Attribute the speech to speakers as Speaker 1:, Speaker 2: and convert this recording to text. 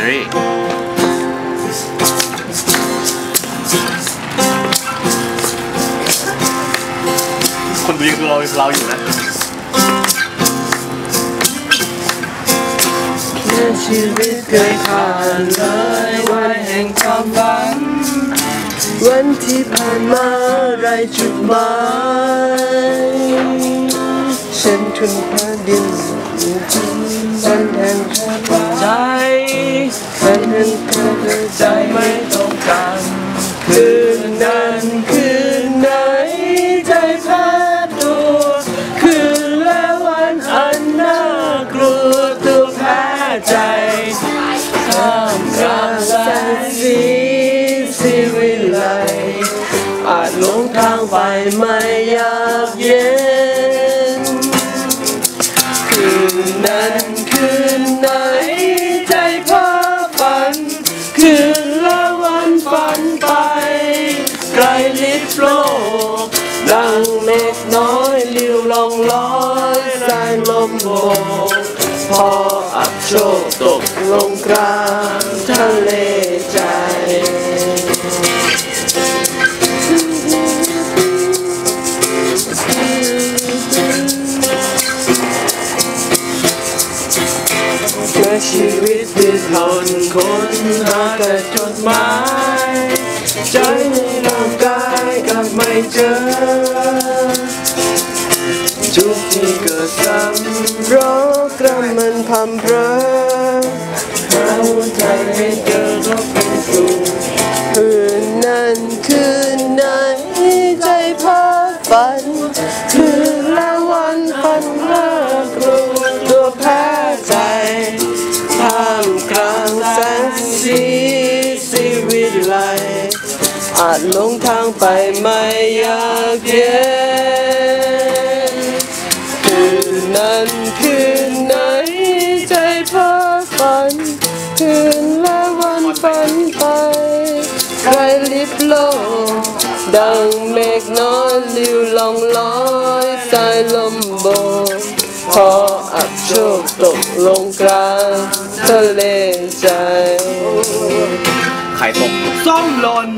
Speaker 1: อรี่คนดูยังดูเราเราอยู่นะ
Speaker 2: ชีวิตเคยผ่านเลยวันแห่งความฝัน วันที่ผ่านมาไรจุดหมายฉันทุนพาดินฉันแคืนนั้นคืนไหนใจแพ้ตัว คืนและวันอันน่ากลัวตัวแพ้ใจท่ามกลางแสงสีสีวิไลอาจหลงทางไปไม่อยากเย็น องลอยสายลมโบกพออับโชคตกลงกลางทะเลใจเมื่อชีวิตที่ทนค้นหาแต่จดหมาย ใจในร่างกายกลับไม่เจอ นพำเพรอหาหัวใจไม่เจอก็เป็นสุขคืนนั้นคืนไหนใจพักฝัน คืนละวันฝันน่ากลัวตัวแพ้ใจท่ามกลางแสงสีสีวิตไหลอาจหลงทางไปไม่อยากเย็น ลลิบโลกดังเมฆน้อยลิ้วลองลอยสายลมโบกพออับโชคตกลงกลางทะเลใจ
Speaker 1: ไข่ตก
Speaker 2: ส้มหล่น